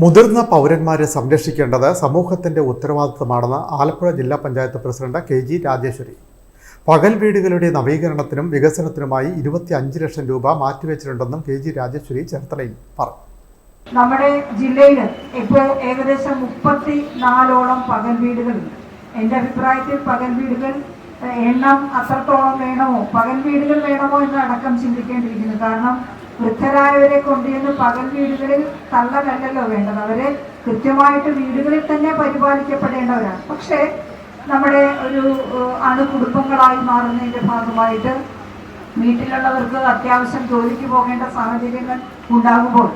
മുതിർന്ന പൗരന്മാരെ സംരക്ഷിക്കേണ്ടത് സമൂഹത്തിന്റെ ഉത്തരവാദിത്തമാണെന്ന് ആലപ്പുഴ ജില്ലാ panchayat president K G Rajeswari. പകൽ വീടുകളുടെ നവീകരണത്തിനും വികസനത്തിനുമായി ഇരുപത്തി അഞ്ച് ലക്ഷം രൂപ മാറ്റിവെച്ചിട്ടുണ്ടെന്നും കെ ജി രാജേശ്വരി ചേർത്തലയിൽ പറഞ്ഞു. നമ്മുടെ ജില്ലയിൽ ഇപ്പോൾ ഏകദേശം മുപ്പത്തി നാലോളം പകൽ വീടുകളുണ്ട്. എന്റെ അഭിപ്രായത്തിൽ പകൽ വീടുകൾ എണ്ണം അത്രത്തോളം വേണമോ? പകൽ വീടുകൾ വേണമോ എന്ന് അടക്കം ചിന്തിക്കേണ്ടിയിരിക്കുന്നു. കാരണം വൃദ്ധരായവരെ കൊണ്ടുവന്ന് പകൽ വീടുകളിൽ തള്ളതല്ലല്ലോ വേണ്ടത്. അവരെ കൃത്യമായിട്ട് വീടുകളിൽ തന്നെ പരിപാലിക്കപ്പെടേണ്ടവരാണ്. പക്ഷേ നമ്മുടെ ഒരു അണുകുടുംബങ്ങളായി മാറുന്നതിന്റെ ഭാഗമായിട്ട് വീട്ടിലുള്ളവർക്ക് അത്യാവശ്യം ജോലിക്ക് പോകേണ്ട സാഹചര്യങ്ങൾ ഉണ്ടാകുമ്പോൾ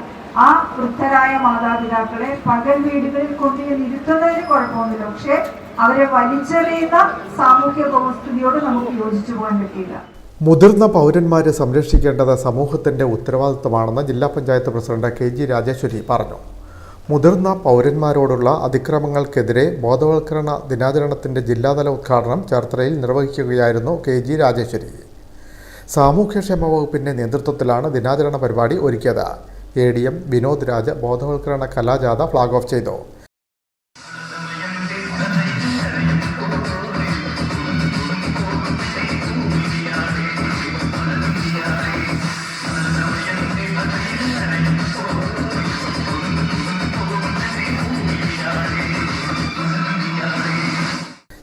ആ വൃദ്ധരായ മാതാപിതാക്കളെ പകൽ വീടുകളിൽ കൊണ്ടുചെന്ന് ഇരുത്തുന്നതിന് കുഴപ്പമൊന്നുമില്ല. പക്ഷേ അവരെ വലിച്ചെറിയുന്ന സാമൂഹ്യ വ്യവസ്ഥിതിയോട് നമുക്ക് യോജിച്ചു പോകാൻ പറ്റില്ല മുതിർന്ന പൗരന്മാരെ സംരക്ഷിക്കേണ്ടത് സമൂഹത്തിന്റെ ഉത്തരവാദിത്തമാണെന്ന് ജില്ലാ panchayat president K G Rajeswari പറഞ്ഞു. മുതിർന്ന പൗരന്മാരോടുള്ള അതിക്രമങ്ങൾക്കെതിരെ ബോധവൽക്കരണ ദിനാചരണത്തിന്റെ ജില്ലാതല ഉദ്ഘാടനം ചേർത്തലയിൽ നിർവഹിക്കുകയായിരുന്നു കെ ജി രാജേശ്വരി. സാമൂഹ്യക്ഷേമ വകുപ്പിന്റെ നേതൃത്വത്തിലാണ് ദിനാചരണ പരിപാടി ഒരുക്കിയത്. A D M Vinod Raja ബോധവൽക്കരണ കലാജാഥ ഫ്ലാഗ് ഓഫ് ചെയ്തു.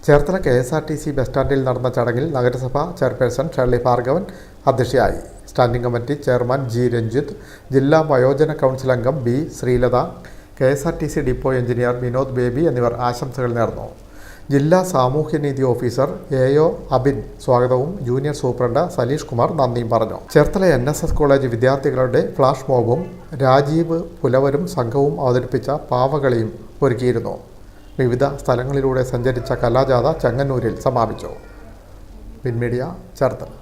Cherthala K S R T C bus സ്റ്റാൻഡിൽ നടന്ന ചടങ്ങിൽ നഗരസഭ ചെയർപേഴ്സൺ ഷേർലി ഭാർഗവൻ അധ്യക്ഷയായി. Standing committee chairman G Ranjith ജില്ലാ വയോജന കൗൺസിൽ അംഗം B Sreelatha K S R T C depot engineer Vinod Baby എന്നിവർ ആശംസകൾ നേർന്നു. ജില്ലാ സാമൂഹ്യനീതി ഓഫീസർ എ ഒ അബിൻ സ്വാഗതവും ജൂനിയർ സൂപ്രണ്ട് സലീഷ് കുമാർ നന്ദിയും പറഞ്ഞു. Cherthala N S S college വിദ്യാർത്ഥികളുടെ ഫ്ലാഷ് മോബും രാജീവ് പുലവരും സംഘവും അവതരിപ്പിച്ച പാവകളിയും ഒരുക്കിയിരുന്നു. വിവിധ സ്ഥലങ്ങളിലൂടെ സഞ്ചരിച്ച കലാജാഥ ചെങ്ങന്നൂരിൽ സമാപിച്ചു. പിൻമീഡിയ ചേർത്തല.